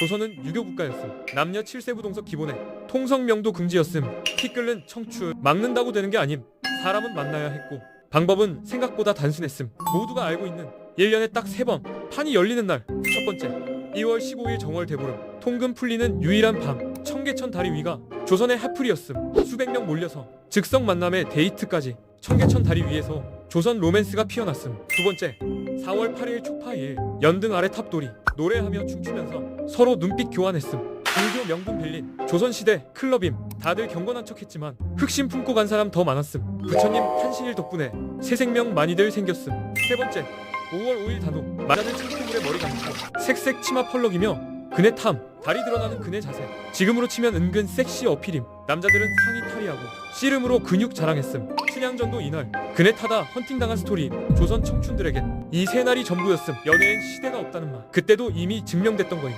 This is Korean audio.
조선은 유교 국가였음. 남녀 7세부 동석 기본에 통성명도 금지였음. 피 끓는 청출 막는다고 되는 게 아님. 사람은 만나야 했고 방법은 생각보다 단순했음. 모두가 알고 있는 1년에 딱 3번 판이 열리는 날. 첫 번째 2월 15일 정월 대보름 통금 풀리는 유일한 밤 청계천 다리 위가 조선의 하풀이었음. 수백 명 몰려서 즉석 만남의 데이트까지 청계천 다리 위에서 조선 로맨스가 피어났음. 두 번째 4월 8일 초파일 연등 아래 탑돌이 노래하며 춤추면서 서로 눈빛 교환했음. 불교 명분 빌린 조선시대 클럽임 다들 경건한 척했지만 흑심 품고 간 사람 더 많았음. 부처님 한신일 덕분에 새 생명 많이들 생겼음. 세 번째 5월 5일 단오 마자들 청소물에 머리 감고 색색 치마 펄럭이며 그네 탐 다리 드러나는 그네 자세 지금으로 치면 은근 섹시 어필임 남자들은 상의 탈의하고 씨름으로 근육 자랑했음 춘향전도 이날 그네 타다 헌팅당한 스토리인 조선 청춘들에겐 이 세 날이 전부였음. 연애엔 시대가 없다는 말. 그때도 이미 증명됐던 거임